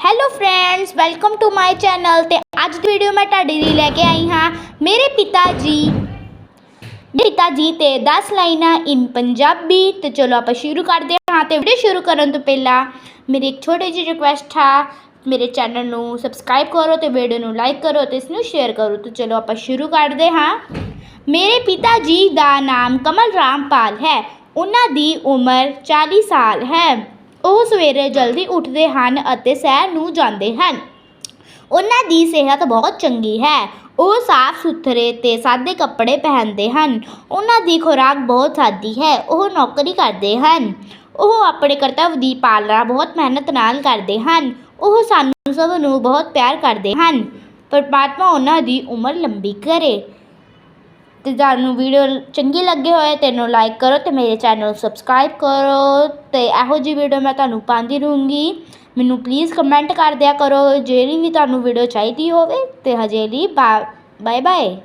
Hello friends welcome to my channel ਤੇ ਅੱਜ ਦੀ video ਮੈਂ ਤੁਹਾਡੇ ਲਈ ਲੈ ਕੇ ਆਈ ਹਾਂ ਮੇਰੇ ਪਿਤਾ ਜੀ। ਮੇਰੇ ਪਿਤਾ ਜੀ ਤੇ 10 ਲਾਈਨਾਂ ਇਨ ਪੰਜਾਬੀ। ਤੇ ਚਲੋ ਆਪਾਂ ਸ਼ੁਰੂ ਕਰਦੇ ਹਾਂ ਤੇ ਵੀਡੀਓ ਸ਼ੁਰੂ ਕਰਨ ਤੋਂ ਪਹਿਲਾਂ ਮੇਰੀ ਇੱਕ ਛੋਟੀ ਜਿਹੀ ਰਿਕੁਐਸਟ ਹੈ ਮੇਰੇ ਚੈਨਲ ਨੂੰ ਸਬਸਕ੍ਰਾਈਬ ਕਰੋ ਤੇ ਵੀਡੀਓ ਨੂੰ ਲਾਈਕ ਕਰੋ ਤੇ ਇਸ ਨੂੰ ਸ਼ੇਅਰ ਕਰੋ। ਤੇ ਚਲੋ ਆਪਾਂ ਸ਼ੁਰੂ ਕਰਦੇ ਹਾਂ। ਮੇਰੇ ਪਿਤਾ ਜੀ ਦਾ ਨਾਮ ਕਮਲ ਰਾਮਪਾਲ ਹੈ। ਉਹਨਾਂ ਦੀ ਉਮਰ 40 ਸਾਲ ਹੈ। ਉਹ ਸਵੇਰੇ ਜਲਦੀ ਉੱਠਦੇ ਹਨ ਅਤੇ ਸੈਰ ਨੂੰ ਜਾਂਦੇ ਹਨ। ਉਹਨਾਂ ਦੀ ਸਿਹਤ ਬਹੁਤ ਚੰਗੀ ਹੈ। ਉਹ ਸਾਫ਼ ਸੁਥਰੇ ਅਤੇ ਸਾਦੇ ਕੱਪੜੇ ਪਹਿਨਦੇ ਹਨ। ਉਹਨਾਂ ਦੀ ਖੁਰਾਕ ਬਹੁਤ ਸਾਦੀ ਹੈ। ਉਹ ਨੌਕਰੀ ਕਰਦੇ ਹਨ। ਉਹ ਆਪਣੇ ਕਰਤੱਵ ਦੀ ਪਾਲਣਾ ਬਹੁਤ ਮਿਹਨਤ ਨਾਲ ਕਰਦੇ ਹਨ। ਉਹ ਸਾਨੂੰ ਸਭ ਨੂੰ ਬਹੁਤ ਪਿਆਰ ਕਰਦੇ ਹਨ। ਪਰਮਾਤਮਾ ਉਹਨਾਂ ਦੀ ਉਮਰ ਲੰਬੀ ਕਰੇ। ਅਤੇ ਤੁਹਾਨੂੰ ਵੀਡੀਓ ਚੰਗੀ ਲੱਗੀ ਹੋਏ ਤੇ ਇਹਨੂੰ ਲਾਈਕ ਕਰੋ ਅਤੇ ਮੇਰੇ ਚੈਨਲ ਨੂੰ ਸਬਸਕ੍ਰਾਈਬ ਕਰੋ ਅਤੇ ਇਹੋ ਜਿਹੀ ਵੀਡੀਓ ਮੈਂ ਤੁਹਾਨੂੰ ਪਾਉਂਦੀ ਰਹੂੰਗੀ। ਮੈਨੂੰ ਪਲੀਜ਼ ਕਮੈਂਟ ਕਰ ਦਿਆ ਕਰੋ। ਜਿਹੜੀ ਵੀ ਤੁਹਾਨੂੰ ਵੀਡੀਓ ਚਾਹੀਦੀ ਹੋਵੇ ਅਤੇ ਹਜੇ ਲਈ ਬਾ ਬਾਏ ਬਾਏ